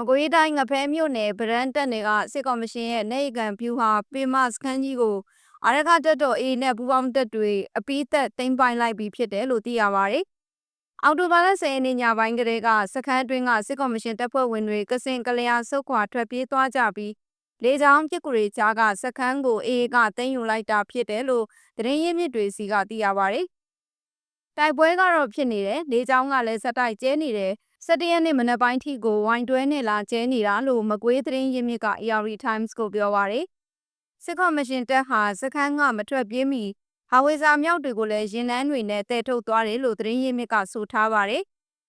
မကွေးတိုင်းငဖဲမြို့နယ်ဗရန်တက်နယ်ကစစ်ကော်မရှင်ရဲ့နေရီကန်ဗျူဟာပေမစခန်းကြီးကိုအာရခတက်တော် A နဲ့ပူးပေါင်းတပ်တွေအပိသက်သိမ်းပိုင်လိုက်ပြီးဖြစ်တယ်လို့သိရပါတယ်။အော်တိုဘာလ10ရက်နေ့ညပိုင်းကလေးကစခန်းအတွင်းကစစ်ကော်မရှင်တပ်ဖွဲ့ဝင်တွေကစင်ကလျာဆုတ်ခွာထွက်ပြေးသွားကြပြီးလေကြောင်းပစ်ကူတွေကြားကစခန်းကို A ကသိမ်းယူလိုက်တာဖြစ်တယ်လို့သတင်းရင်းမြစ်တွေစီကသိရပါတယ်။တိုက်ပွဲကတော့ဖြစ်နေတယ်လေကြောင်းကလည်းစက်တိုက်ကျဲနေတယ် 17ရက်နေ့မနက်ပိုင်းထိကိုဝိုင်းတွဲနဲ့လာကျဲနေတာလို့မကွေးသတင်းရင်းမြစ်က AR Times ကိုပြောပါရယ်စစ်ကော်မရှင်တပ်ဟာစခန်းကမထွက်ပြေးမီဟာဝေဇာမြောက်တွေကိုလည်းရင်နှန်းတွေနဲ့တဲထုတ်သွားတယ်လို့သတင်းရင်းမြစ်ကဆိုထားပါရယ်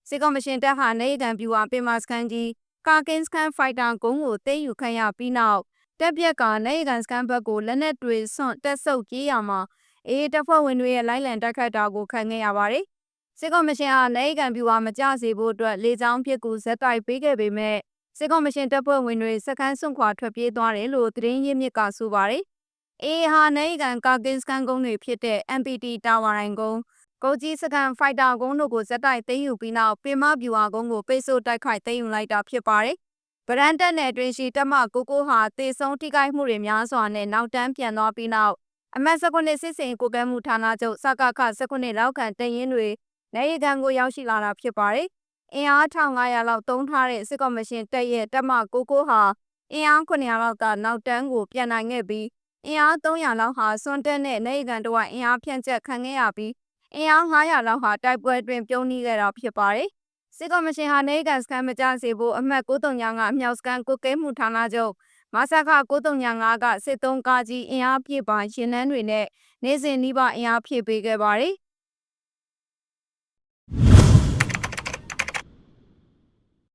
စစ်ကော်မရှင်တပ်ဟာနေကန်ပြူဟာပင်မစခန်းကြီးကာကင်းစခန်းဖိုက်တာကုန်းကိုသိမ်းယူခံရပြီးနောက်တက်ပြက်ကနေကန်စခန်းဘက်ကိုလက်နက်တွေဆွန့်တက်ဆုပ်ပြေးရမှာအေးတပ်ဖွဲ့ဝင်တွေရဲ့လိုက်လံတိုက်ခတ်တာကိုခံခဲ့ရပါတယ် စစ်ကော်မရှင်အားနိုင်ကန်ပြူဟာမကြစေဖို့အတွက်လေကြောင်းပစ်ကူဇက်တိုက်ပေးခဲ့ပေမဲ့စစ်ကော်မရှင်တပ်ဖွဲ့ဝင်တွေစခန်းစွန့်ခွာထွက်ပြေးသွားတယ်လို့သတင်းရင်းမြစ်ကဆိုပါတယ်။အေဟာနိုင်ကန်ကာကင်းစကန်ကုန်းတွေဖြစ်တဲ့ MPT တာဝါရိုင်ကုန်းကိုကြီးစကန်ဖိုက်တာကုန်းတို့ကိုဇက်တိုက်သိမ်းယူပြီးနောက်ပင်မပြူဟာကုန်းကိုပိတ်ဆို့တိုက်ခိုက်သိမ်းယူလိုက်တာဖြစ်ပါတယ်။ဗရန်တက်နယ်အတွင်းရှိတက်မကိုကိုဟာတေဆုံးထိခိုက်မှုတွေများစွာနဲ့နောက်တန်းပြန်သွားပြီးနောက်အမတ်စကွန်စစ်စင်ကိုကဲမှုဌာနချုပ်စကခစကွန်လောက်ခံတရင်တွေ နေရီကန်ကိုရောက်ရှိလာတာဖြစ်ပါတယ်။အင်အား1500လောက်တုံးထားတဲ့စစ်ကော်မရှင်တပ်ရဲ့တပ်မကိုကိုဟာအင်အား900လောက်ကနောက်တန်းကိုပြန်နိုင်ခဲ့ပြီးအင်အား300လောက်ဟာစွန်တက်နဲ့နေရီကန်တို့ကအင်အားဖြန့်ကျက်ခံခဲ့ရပြီးအင်အား900လောက်ဟာတိုက်ပွဲတွင်ပြုံးနှီးခဲ့တာဖြစ်ပါတယ်။စစ်ကော်မရှင်ဟာနေကန်စကန်မကြစေဖို့အမှတ်935ကအမြောက်စကန်ကိုကဲမှုဌာနချုပ်မဆခ935ကစစ်သုံးကားကြီးအင်အားပြည့်ပါရင်နှန်းတွေနဲ့နေစဉ်နှီးပါအင်အားဖြည့်ပေးခဲ့ပါတယ်